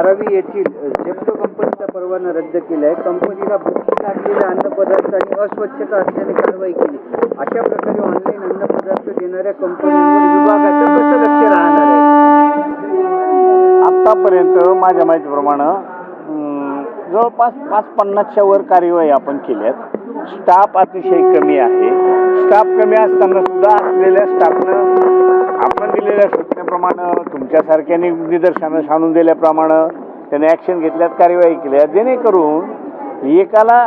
धारावी येथील जेप्टो कंपनीचा परवाना रद्द केला आहे कंपनीला भुकी लागलेले अन्नपदार्थ आणि अस्वच्छता असल्याने कारवाई केली. अशा प्रकारे ऑनलाईन अन्नपदार्थ देणाऱ्या कंपन्यांवर विभागाचं कसं लक्ष राहणार आहे? आत्तापर्यंत माझ्या माहितीप्रमाणे जवळपास पाच पन्नासच्या वर कार्यवाही आपण केल्यात. स्टाफ अतिशय कमी आहे. स्टाफ कमी असताना सुद्धा असलेल्या स्टाफनं आपण दिलेल्या सूचनेप्रमाणे तुमच्यासारख्याने निदर्शनास आणून दिल्याप्रमाणे त्याने ॲक्शन घेतल्यात कार्यवाही केल्या. जेणेकरून एकाला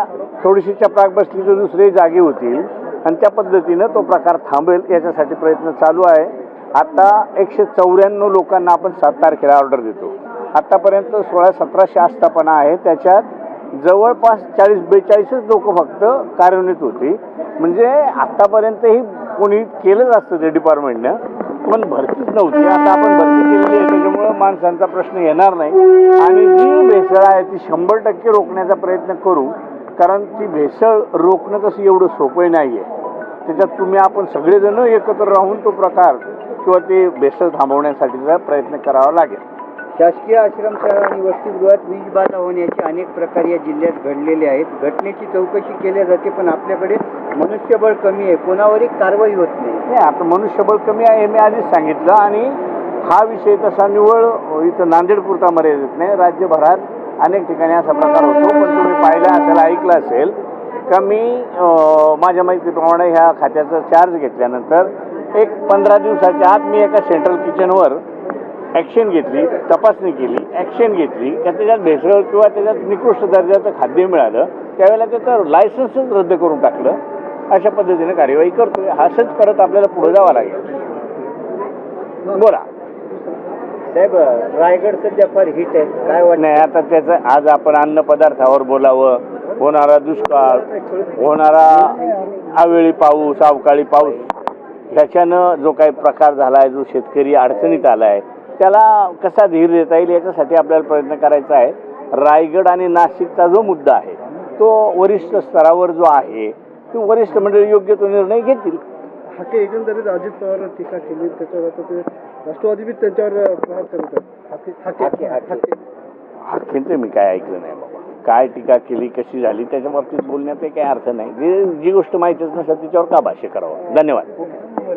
थोडीशी चपराक बसली तर दुसरे जागे होतील आणि त्या पद्धतीनं तो प्रकार थांबेल याच्यासाठी प्रयत्न चालू आहे. आता एकशे चौऱ्याण्णव लोकांना आपण सात तारखेला ऑर्डर देतो. आत्तापर्यंत सोळा सतराशे आस्थापना आहे त्याच्यात जवळपास चाळीस बेचाळीसच लोक फक्त कार्यान्वित होती. म्हणजे आत्तापर्यंतही कोणी केलंच असतं ते डिपार्टमेंटनं पण भरतीच नव्हती. आता आपण भरती केलेली आहे त्याच्यामुळं माणसांचा प्रश्न येणार नाही. आणि जी भेसळ आहे ती शंभर टक्के रोखण्याचा प्रयत्न करू कारण ती भेसळ रोखणं कसं एवढं सोपं नाही आहे त्याच्यात तुम्ही आपण सगळेजण एकत्र राहून तो प्रकार किंवा ते भेसळ थांबवण्यासाठीचा प्रयत्न करावा लागेल. शासकीय आश्रमशाळा आणि वसतिगृहात वीज बाधा होण्याचे अनेक प्रकार या जिल्ह्यात घडलेले आहेत. घटनेची चौकशी केली जाते पण आपल्याकडे मनुष्यबळ कमी आहे. कोणावरही कारवाई होत नाही. नाही मनुष्यबळ कमी आहे हे मी आधीच सांगितलं आणि हा विषय तसा निवळ इथं नांदेडपुरता मर्यादित नाही. राज्यभरात अनेक ठिकाणी असा प्रकार होतो पण तुम्ही पाहिलं असेल ऐकलं असेल का मी माझ्या माहितीप्रमाणे ह्या खात्याचा चार्ज घेतल्यानंतर एक पंधरा दिवसाच्या आत मी एका सेंट्रल किचनवर ॲक्शन घेतली तपासणी केली ॲक्शन घेतली का त्याच्यात भेसळ किंवा त्याच्यात निकृष्ट दर्जाचं खाद्य मिळालं त्यावेळेला त्याचं लायसन्सच रद्द करून टाकलं. अशा पद्धतीने कार्यवाही करतोय. असंच करत आपल्याला पुढे जावं लागेल. बोला. साहेब रायगड सध्या फार हिट आहे. काय वाटतं? नाही आता त्याचं आज आपण अन्न पदार्थावर बोलावं. होणारा दुष्काळ होणारा अवेळी पाऊस अवकाळी पाऊस ह्याच्यानं जो काही प्रकार झाला आहे जो शेतकरी अडचणीत आला आहे त्याला कसा धीर देता येईल याच्यासाठी आपल्याला प्रयत्न करायचा आहे. रायगड आणि नाशिकचा जो मुद्दा आहे तो वरिष्ठ स्तरावर जो आहे तो वरिष्ठ मंडळी योग्य तो निर्णय घेतील. हाके एकंदरीत अजित पवार टीका केली त्याच्यावर आता ते राष्ट्रवादी बी त्यांच्यावर प्रहार करत आहेत. हाकेंचं मी काय ऐकलं नाही बाबा. काय टीका केली कशी झाली त्याच्या बाबतीत बोलण्यात काही अर्थ नाही. जे जी गोष्ट माहितीच नसेल तिच्यावर का भाष्य करावं? धन्यवाद.